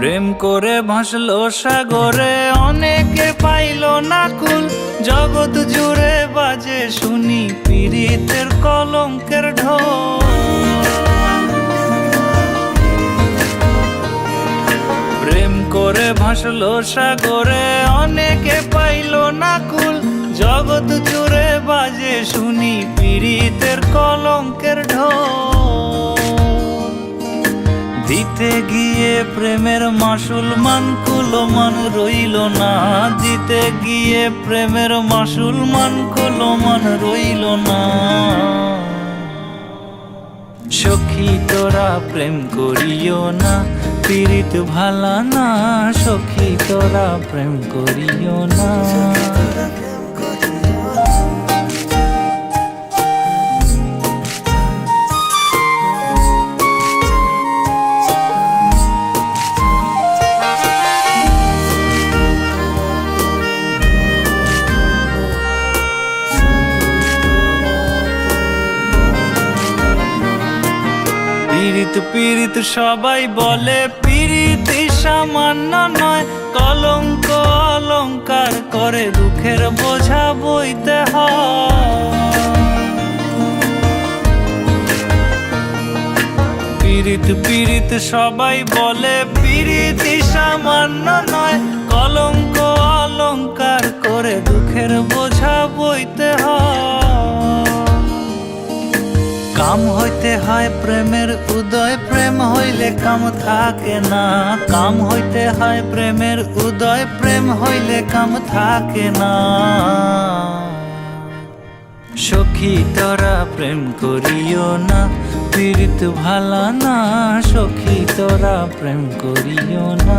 প্রেম করে ভাসলো সাগরে, অনেকে পাইল না কুল। জগৎ জুড়ে বাজে শুনি পীড়িতের কলঙ্কের ঢোল। প্রেম করে ভাসলো সাগরে, অনেকে পাইল না কুল। জগৎ জুড়ে বাজে শুনি পীড়িতের কলঙ্কের ঢোল। দিতে গিয়ে প্রেমের মাসুল মান কুলো মান রইল না। দিতে গিয়ে প্রেমের মাসুল মান কুলো মান রইল না। সখী তোরা প্রেম করিও না, পীড়িত ভালা না। সখী তোরা প্রেম করিও না। পীড়িত পীড়িত সবাই বলে, পীড়িত সামান্য নয়। কলঙ্ক অলঙ্কার করে দুঃখের বোঝা বইতে পীড়িত পীড়িত সবাই বলে, পীড়িত সামান্য কাম হইতে হয় প্রেমের উদয়, প্রেম হইলে কাম থাকে না। কাম হইতে হয় প্রেমের উদয়, প্রেম হইলে কাম থাকে না। সখী তোরা প্রেম করিও না, পীড়িত ভালা না। সখী তোরা প্রেম করিও না।